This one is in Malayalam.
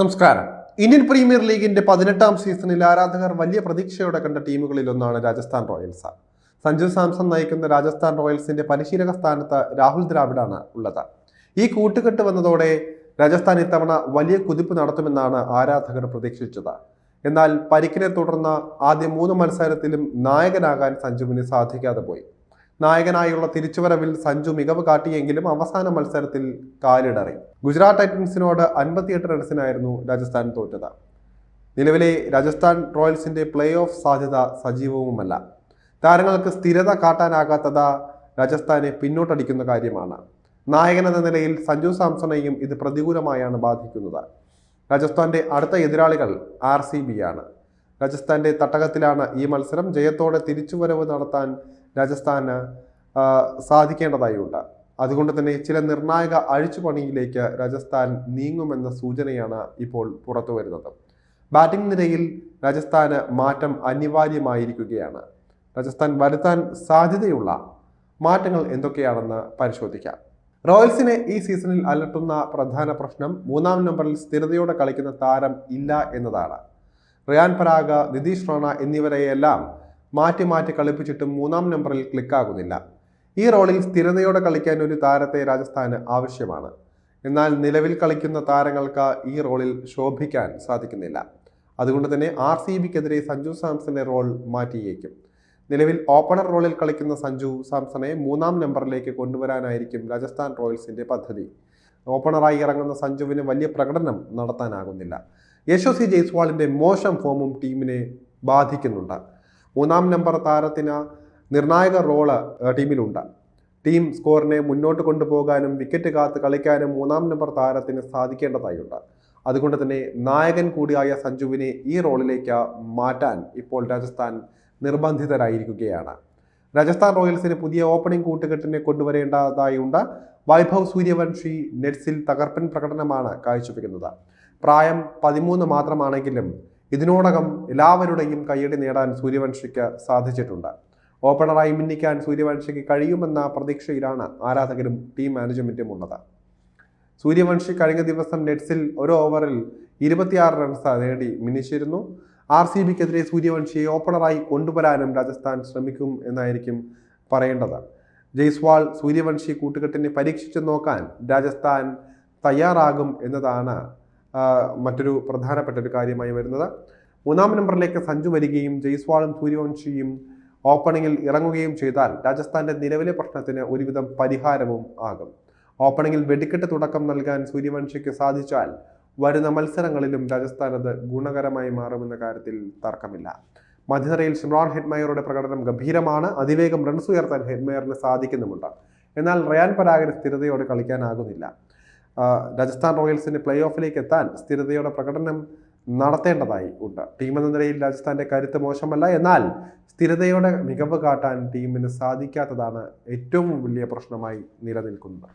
നമസ്കാരം. ഇന്ത്യൻ പ്രീമിയർ ലീഗിന്റെ പതിനെട്ടാം സീസണിൽ ആരാധകർ വലിയ പ്രതീക്ഷയോടെ കണ്ട ടീമുകളിൽ ഒന്നാണ് രാജസ്ഥാൻ റോയൽസ്. സഞ്ജു സാംസൺ നയിക്കുന്ന രാജസ്ഥാൻ റോയൽസിന്റെ പരിശീലക സ്ഥാനത്ത് രാഹുൽ ദ്രാവിഡാണ് ഉള്ളത്. ഈ കൂട്ടുകെട്ട് വന്നതോടെ രാജസ്ഥാൻ ഇത്തവണ വലിയ കുതിപ്പ് നടത്തുമെന്നാണ് ആരാധകർ പ്രതീക്ഷിച്ചത്. എന്നാൽ പരിക്കിനെ തുടർന്ന് ആദ്യ മൂന്ന് മത്സരത്തിലും നായകനാകാൻ സഞ്ജുവിന് സാധിക്കാതെ പോയി. നായകനായുള്ള തിരിച്ചുവരവിൽ സഞ്ജു മികവ് കാട്ടിയെങ്കിലും അവസാന മത്സരത്തിൽ കാലിടറി. ഗുജറാത്ത് ടൈറ്റൻസിനോട് അൻപത്തിയെട്ട് റൺസിനായിരുന്നു രാജസ്ഥാൻ തോറ്റത്. നിലവിലെ രാജസ്ഥാൻ റോയൽസിന്റെ പ്ലേ ഓഫ് സാധ്യത സജീവവുമല്ല. താരങ്ങൾക്ക് സ്ഥിരത കാട്ടാനാകാത്തത് രാജസ്ഥാനെ പിന്നോട്ടടിക്കുന്ന കാര്യമാണ്. നായകനെന്ന നിലയിൽ സഞ്ജു സാംസണെയും ഇത് പ്രതികൂലമായാണ് ബാധിക്കുന്നത്. രാജസ്ഥാന്റെ അടുത്ത എതിരാളികൾ ആർ സി ബി ആണ്. രാജസ്ഥാന്റെ തട്ടകത്തിലാണ് ഈ മത്സരം. ജയത്തോടെ തിരിച്ചുവരവ് നടത്താൻ രാജസ്ഥാന് സാധിക്കേണ്ടതായുണ്ട് അതുകൊണ്ട് തന്നെ ചില നിർണായക അഴിച്ചുപണിയിലേക്ക് രാജസ്ഥാൻ നീങ്ങുമെന്ന സൂചനയാണ് ഇപ്പോൾ പുറത്തു വരുന്നത്. ബാറ്റിംഗ് നിരയിൽ രാജസ്ഥാന് മാറ്റം അനിവാര്യമായിരിക്കുകയാണ്. രാജസ്ഥാൻ വരുത്താൻ സാധ്യതയുള്ള മാറ്റങ്ങൾ എന്തൊക്കെയാണെന്ന് പരിശോധിക്കാം. റോയൽസിനെ ഈ സീസണിൽ അലട്ടുന്ന പ്രധാന പ്രശ്നം മൂന്നാം നമ്പറിൽ സ്ഥിരതയോടെ കളിക്കുന്ന താരം ഇല്ല എന്നതാണ്. റിയാൻ പരാഗ നിതീഷ് റോണ എന്നിവരെയെല്ലാം മാറ്റി മാറ്റി കളിപ്പിച്ചിട്ടും മൂന്നാം നമ്പറിൽ ക്ലിക്കാകുന്നില്ല ഈ റോളിൽ സ്ഥിരതയോടെ കളിക്കാൻ ഒരു താരത്തെ രാജസ്ഥാന് ആവശ്യമാണ്. എന്നാൽ നിലവിൽ കളിക്കുന്ന താരങ്ങൾക്ക് ഈ റോളിൽ ശോഭിക്കാൻ സാധിക്കുന്നില്ല. അതുകൊണ്ട് തന്നെ ആർ സി ബിക്കെതിരെ സഞ്ജു സാംസന്റെ റോൾ മാറ്റിയേക്കും. നിലവിൽ ഓപ്പണർ റോളിൽ കളിക്കുന്ന സഞ്ജു സാംസണെ മൂന്നാം നമ്പറിലേക്ക് കൊണ്ടുവരാനായിരിക്കും രാജസ്ഥാൻ റോയൽസിന്റെ പദ്ധതി. ഓപ്പണറായി ഇറങ്ങുന്ന സഞ്ജുവിന് വലിയ പ്രകടനം നടത്താനാകുന്നില്ല. യശോസി ജയ്സ്വാളിന്റെ മോശം ഫോമും ടീമിനെ ബാധിക്കുന്നുണ്ട്. മൂന്നാം നമ്പർ താരത്തിന് നിർണായക റോൾ ടീമിലുണ്ട്. ടീം സ്കോറിനെ മുന്നോട്ട് കൊണ്ടുപോകാനും വിക്കറ്റ് കാത്ത് കളിക്കാനും മൂന്നാം നമ്പർ താരത്തിന് സാധിക്കേണ്ടതായുണ്ട്. അതുകൊണ്ട് തന്നെ നായകൻ കൂടിയായ സഞ്ജുവിനെ ഈ റോളിലേക്ക് മാറ്റാൻ ഇപ്പോൾ രാജസ്ഥാൻ നിർബന്ധിതരായിരിക്കുകയാണ്. രാജസ്ഥാൻ റോയൽസിന് പുതിയ ഓപ്പണിംഗ് കൂട്ടുകെട്ടിനെ കൊണ്ടുവരേണ്ടതായുണ്ട്. വൈഭവ് സൂര്യവംശി നെറ്റ്സിൽ തകർപ്പൻ പ്രകടനമാണ് കാഴ്ചവെക്കുന്നത്. പ്രായം പതിമൂന്ന് മാത്രമാണെങ്കിലും ഇതിനോടകം എല്ലാവരുടെയും കയ്യടി നേടാൻ സൂര്യവംശിക്ക് സാധിച്ചിട്ടുണ്ട്. ഓപ്പണറായി മിന്നിക്കാൻ സൂര്യവംശിക്ക് കഴിയുമെന്ന പ്രതീക്ഷയിലാണ് ആരാധകരും ടീം മാനേജ്മെന്റും ഉള്ളത് സൂര്യവംശി കഴിഞ്ഞ ദിവസം നെറ്റ്സിൽ ഒരു ഓവറിൽ ഇരുപത്തിയാറ് റൺസ് നേടി മിന്നിച്ചിരുന്നു. ആർ സി ബിക്കെതിരെ സൂര്യവംശിയെ ഓപ്പണറായി കൊണ്ടുവരാനും രാജസ്ഥാൻ ശ്രമിക്കും എന്നായിരിക്കും പറയേണ്ടത്. ജയ്സ്വാൾ സൂര്യവംശി കൂട്ടുകെട്ടിനെ പരീക്ഷിച്ചു നോക്കാൻ രാജസ്ഥാൻ തയ്യാറാകും എന്നതാണ് മറ്റൊരു പ്രധാനപ്പെട്ട ഒരു കാര്യമായി വരുന്നത്. മൂന്നാം നമ്പറിലേക്ക് സഞ്ജു വരികയും ജയ്സ്വാളും സൂര്യവംശിയും ഓപ്പണിങ്ങിൽ ഇറങ്ങുകയും ചെയ്താൽ രാജസ്ഥാന്റെ നിലവിലെ പ്രശ്നത്തിന് ഒരുവിധം പരിഹാരവും ആകും. ഓപ്പണിങ്ങിൽ വെടിക്കെട്ട് തുടക്കം നൽകാൻ സൂര്യവംശിക്ക് സാധിച്ചാൽ വരുന്ന മത്സരങ്ങളിലും രാജസ്ഥാൻ അത് ഗുണകരമായി മാറുമെന്ന കാര്യത്തിൽ തർക്കമില്ല. മധ്യനിരയിൽ സിമ്രോൺ ഹെഡ്മയറുടെ പ്രകടനം ഗംഭീരമാണ്. അതിവേഗം റൺസ് ഉയർത്താൻ ഹെഡ്മയറിന് സാധിക്കുന്നുമുണ്ട്. എന്നാൽ റയാൻ പരാഗിന് സ്ഥിരതയോടെ കളിക്കാനാകുന്നില്ല. രാജസ്ഥാൻ റോയൽസിന് പ്ലേ ഓഫിലേക്ക് എത്താൻ സ്ഥിരതയോടെ പ്രകടനം നടത്തേണ്ടതായി ഉണ്ട്. ടീം എന്ന നിലയിൽ രാജസ്ഥാന്റെ കരുത്ത് മോശമല്ല. എന്നാൽ സ്ഥിരതയോടെ മികവ് കാട്ടാൻ ടീമിന് സാധിക്കാത്തതാണ് ഏറ്റവും വലിയ പ്രശ്നമായി നിലനിൽക്കുന്നത്.